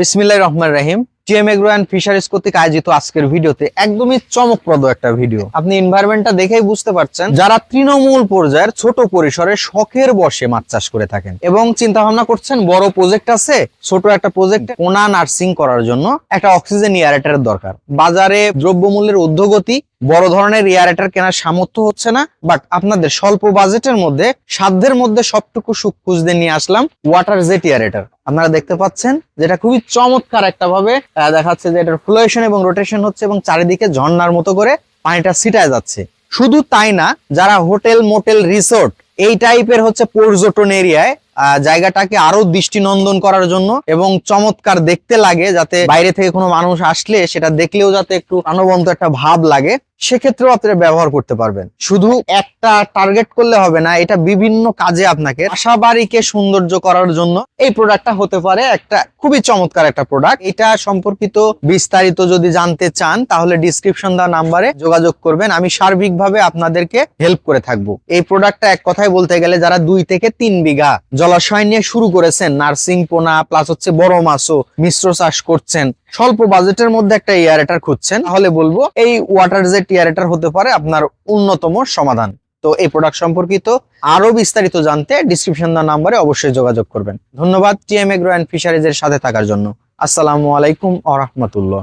বিসমিল্লাহ রহমান রাহিম। টিএম এগ্রো ফিশারিজ কর্তৃক আয়োজিত আজকের ভিডিওতে একদমই চমকপ্রদ একটা ভিডিও। আপনি এনভায়রনমেন্টটা দেখেই বুঝতে পারছেন, যারা তৃণমূল পর্যায়ের ছোট পরিসরে শখের বসে মাছ চাষ করে থাকেন এবং চিন্তা ভাবনা করছেন বড় প্রজেক্ট আছে, ছোট একটা প্রজেক্ট কোনা নার্সিং করার জন্য একটা অক্সিজেন এয়ারেটারের দরকার। বাজারে দ্রব্যমূল্যের ঊর্ধ্বগতি, বড় ধরনের এয়ারেটার কেনার সামর্থ্য হচ্ছে না বাট আপনাদের স্বল্প বাজেটের মধ্যে, সাধ্যের মধ্যে সবটুকু সুখ খুঁজতে নিয়ে আসলাম ওয়াটার জেট এয়ারেটার আপনারা দেখতে পাচ্ছেন যেটা খুবই চমৎকার একটা ভাবে দেখাচ্ছে যে এটার ফ্লোয়েশন এবং রোটেশন হচ্ছে এবং চারিদিকে ঝর্ণার মতো করে পানিটা ছিটায় যাচ্ছে। শুধু তাই না, যারা হোটেল, মোটেল, রিসোর্ট, এই টাইপের হচ্ছে পর্যটন এরিয়ায় জায়গাটাকে আরও দৃষ্টিনন্দন করার জন্য এবং চমৎকার দেখতে লাগে যাতে বাইরে থেকে কোনো মানুষ আসলে সেটা দেখলেও যাতে একটু আনবন্ত একটা ভাব লাগে। সেক্ষেত্রেও আপনারা ব্যবহার করতে পারবেন। শুধু একটা টার্গেট করলে হবে না, এটা বিভিন্ন কাজে আপনাকে বাসা বাড়িকে সৌন্দর্য করার জন্য এই প্রোডাক্টটা হতে পারে একটা খুবই চমৎকার একটা প্রোডাক্ট এটা সম্পর্কিত বিস্তারিত যদি জানতে চান, তাহলে ডিসক্রিপশন দেওয়া নাম্বারে যোগাযোগ করবেন। আমি সার্বিকভাবে আপনাদেরকে হেল্প করে থাকব। এই প্রোডাক্টটা এক কথায় বলতে গেলে যারা দুই থেকে তিন বিঘা জলাশয় নিয়ে শুরু করেছেন নার্সিং পোনা প্লাস হচ্ছে বড় মাছও মিশ্র চাষ করছেন স্বল্প বাজেটের মধ্যে একটা এয়ারেটার খুঁজছেন, তাহলে বলব এই ওয়াটার জেট এয়ারেটার হতে পারে আপনার অন্যতম সমাধান। তো এই প্রোডাক্ট সম্পর্কিত আরও বিস্তারিত জানতে ডিসক্রিপশন নাম্বারে অবশ্যই যোগাযোগ করবেন। ধন্যবাদ টিএম এগ্রো অ্যান্ড ফিশারিজ এর সাথে থাকার জন্য। আসসালামু আলাইকুম আ রহমতুল্লাহ।